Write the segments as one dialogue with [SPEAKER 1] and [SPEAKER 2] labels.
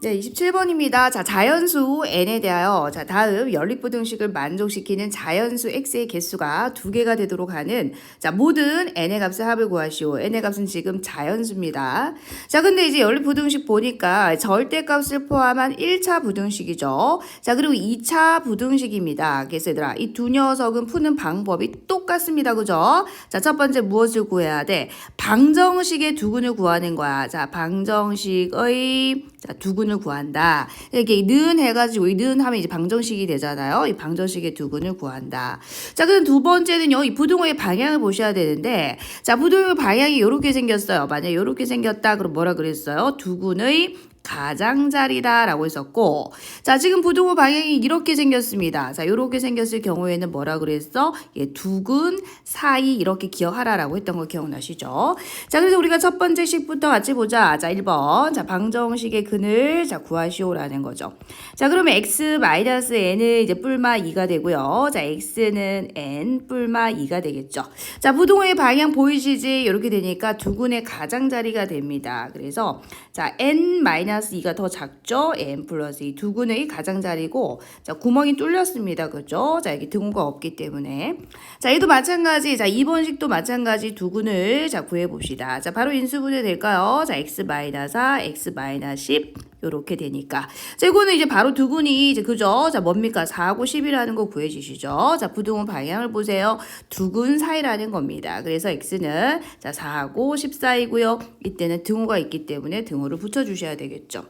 [SPEAKER 1] 네, 27번입니다. 자, 자연수 n에 대하여 자, 다음 연립부등식을 만족시키는 자연수 x의 개수가 두 개가 되도록 하는 자, 모든 n의 값의 합을 구하시오. n의 값은 지금 자연수입니다. 자, 근데 이제 연립부등식 보니까 절대값을 포함한 1차 부등식이죠. 자, 그리고 2차 부등식입니다. 그래서 얘들아, 이 두 녀석은 푸는 방법이 똑같습니다. 그죠? 자, 첫 번째 무엇을 구해야 돼? 방정식의 두근을 구하는 거야. 자, 방정식의 자, 두근 을 구한다. 이렇게 는 해가지고 이는 하면 이제 방정식이 되잖아요. 이 방정식의 두근을 구한다. 자, 그럼 두 번째는요. 이 부등호의 방향을 보셔야 되는데, 자, 부등호의 방향이 이렇게 생겼어요. 만약 이렇게 생겼다. 그럼 뭐라 그랬어요? 두근의 가장자리다라고 했었고 자 지금 부등호 방향이 이렇게 생겼습니다. 자 이렇게 생겼을 경우에는 뭐라 그랬어? 예, 두근 사이 이렇게 기억하라라고 했던 거 기억나시죠? 자 그래서 우리가 첫 번째 식부터 같이 보자. 자 1번. 자 방정식의 근을 자 구하시오라는 거죠. 자 그러면 x 마이너스 n은 이제 뿔마 2가 되고요. 자 x는 n 뿔마 2가 되겠죠. 자 부등호의 방향 보이시지? 이렇게 되니까 두근의 가장자리가 됩니다. 그래서 자 n 마이너스 2가 더 작죠? N 플러스 2 두근의 가장자리고 자 구멍이 뚫렸습니다. 그죠? 자 여기 등호가 없기 때문에. 자 얘도 마찬가지. 자 2번식도 마찬가지 두근을 자 구해 봅시다. 자 바로 인수분해 될까요? 자 x 마이너스 4 x 마이너스 10 요렇게 되니까. 자, 이거는 이제 바로 두근이 이제 그죠? 자, 뭡니까? 4하고 10이라는 거 구해주시죠. 자, 부등호 방향을 보세요. 두 근 사이라는 겁니다. 그래서 x는 자, 4하고 10 사이고요. 이때는 등호가 있기 때문에 등호를 붙여주셔야 되겠죠.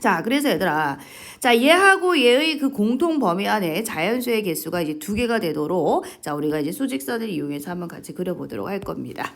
[SPEAKER 1] 자, 그래서 얘들아. 자, 얘하고 얘의 그 공통 범위 안에 자연수의 개수가 이제 두 개가 되도록 자, 우리가 이제 수직선을 이용해서 한번 같이 그려보도록 할 겁니다.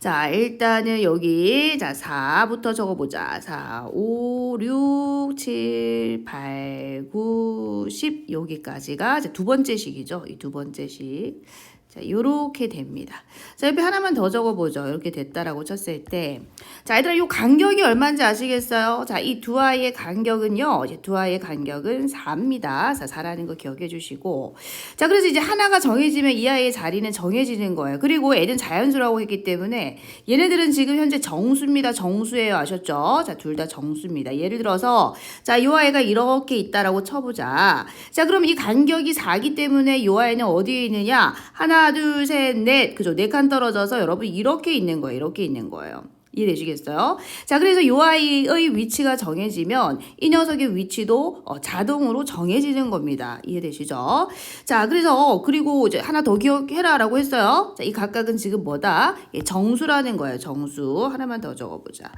[SPEAKER 1] 자, 일단은 여기 자, 4부터 적어보자. 4, 5, 6, 7, 8, 9, 10 여기까지가 이제 두 번째 식이죠. 이 두 번째 식. 자, 요렇게 됩니다. 자, 옆에 하나만 더 적어보죠. 이렇게 됐다라고 쳤을 때. 자, 얘들아, 요 간격이 얼마인지 아시겠어요? 자, 이 두 아이의 간격은요, 이제 두 아이의 간격은 4입니다. 자, 4라는 거 기억해 주시고. 자, 그래서 이제 하나가 정해지면 이 아이의 자리는 정해지는 거예요. 그리고 애는 자연수라고 했기 때문에 얘네들은 지금 현재 정수입니다. 정수예요. 아셨죠? 자, 둘 다 정수입니다. 예를 들어서, 자, 요 아이가 이렇게 있다라고 쳐보자. 자, 그럼 이 간격이 4기 때문에 요 아이는 어디에 있느냐? 하나, 하나, 둘, 셋, 넷. 그죠? 네 칸 떨어져서 여러분 이렇게 있는 거예요. 이렇게 있는 거예요. 이해되시겠어요? 자, 그래서 요 아이의 위치가 정해지면 이 녀석의 위치도 어, 자동으로 정해지는 겁니다. 이해되시죠? 자, 그래서 그리고 이제 하나 더 기억해라라고 했어요. 자, 이 각각은 지금 뭐다? 예, 정수라는 거예요. 정수. 하나만 더 적어보자.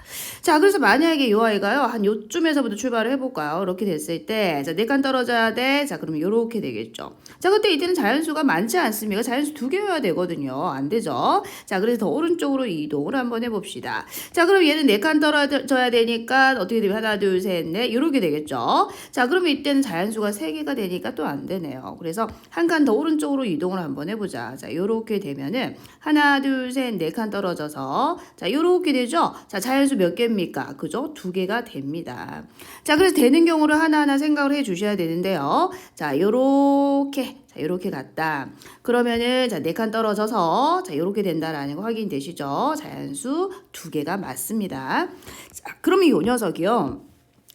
[SPEAKER 1] 자, 그래서 만약에 요 아이가요, 한 요쯤에서부터 출발을 해볼까요? 이렇게 됐을 때, 자, 네칸 떨어져야 돼. 자, 그러면 요렇게 되겠죠. 자, 그때 이때는 자연수가 많지 않습니까? 자연수 두 개여야 되거든요. 안 되죠? 자, 그래서 더 오른쪽으로 이동을 한번 해봅시다. 자, 그럼 얘는 네 칸 떨어져야 되니까 어떻게 되면 하나, 둘, 셋, 넷 이렇게 되겠죠. 자, 그러면 이때는 자연수가 세 개가 되니까 또 안 되네요. 그래서 한 칸 더 오른쪽으로 이동을 한번 해보자. 자, 요렇게 되면은 하나, 둘, 셋, 네 칸 떨어져서 자, 요렇게 되죠. 자, 자연수 몇 개입니까? 그죠? 두 개가 됩니다. 자, 그래서 되는 경우를 하나하나 생각을 해 주셔야 되는데요. 자, 요렇게 자, 요렇게 갔다. 그러면은, 자, 네 칸 떨어져서, 자, 요렇게 된다라는 거 확인되시죠? 자연수 두 개가 맞습니다. 자, 그러면 이 녀석이요.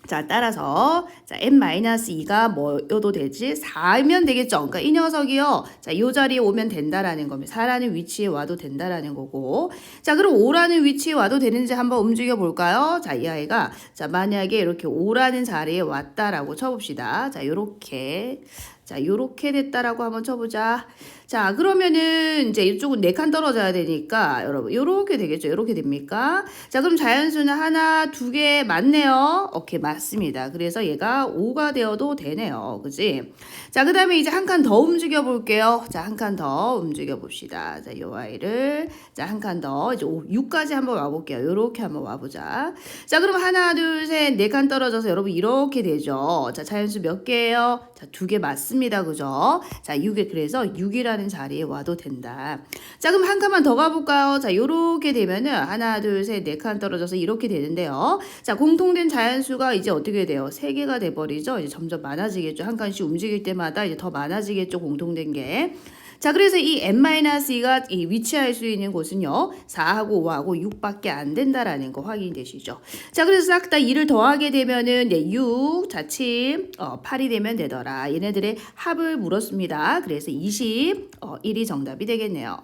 [SPEAKER 1] 자, 따라서, 자, n-2가 뭐여도 되지? 4면 되겠죠? 그러니까 이 녀석이요. 자, 요 자리에 오면 된다라는 겁니다. 4라는 위치에 와도 된다라는 거고. 자, 그럼 5라는 위치에 와도 되는지 한번 움직여 볼까요? 자, 이 아이가, 자, 만약에 이렇게 5라는 자리에 왔다라고 쳐 봅시다. 자, 요렇게. 자, 요렇게 됐다라고 한번 쳐보자. 자, 그러면은 이제 이쪽은 네 칸 떨어져야 되니까 여러분 요렇게 되겠죠. 요렇게 됩니까? 자, 그럼 자연수는 하나, 두 개 맞네요. 오케이, 맞습니다. 그래서 얘가 5가 되어도 되네요. 그지? 자, 그 다음에 이제 한 칸 더 움직여 볼게요. 자, 한 칸 더 움직여 봅시다. 자, 요 아이를 자, 한 칸 더 이제 5, 6까지 한번 와 볼게요. 요렇게 한번 와 보자. 자, 그럼 하나, 둘, 셋, 네 칸 떨어져서 여러분 이렇게 되죠. 자, 자연수 몇 개예요? 자, 두 개 맞습니다. 그죠? 자, 6에 그래서 6이라 는 자리에 와도 된다. 자, 그럼 한 칸만 더 가볼까요? 자, 요렇게 되면은 하나, 둘, 셋, 네 칸 떨어져서 이렇게 되는데요. 자, 공통된 자연수가 이제 어떻게 돼요? 세 개가 돼버리죠? 이제 점점 많아지겠죠. 한 칸씩 움직일 때마다 이제 더 많아지겠죠. 공통된 게. 자, 그래서 이 n-2가 이 위치할 수 있는 곳은요. 4하고 5하고 6밖에 안 된다라는 거 확인되시죠? 자, 그래서 싹 다 2를 더하게 되면은 네, 6, 자, 7, 어, 8이 되면 되더라. 얘네들의 합을 물었습니다. 그래서 20, 어, 1이 정답이 되겠네요.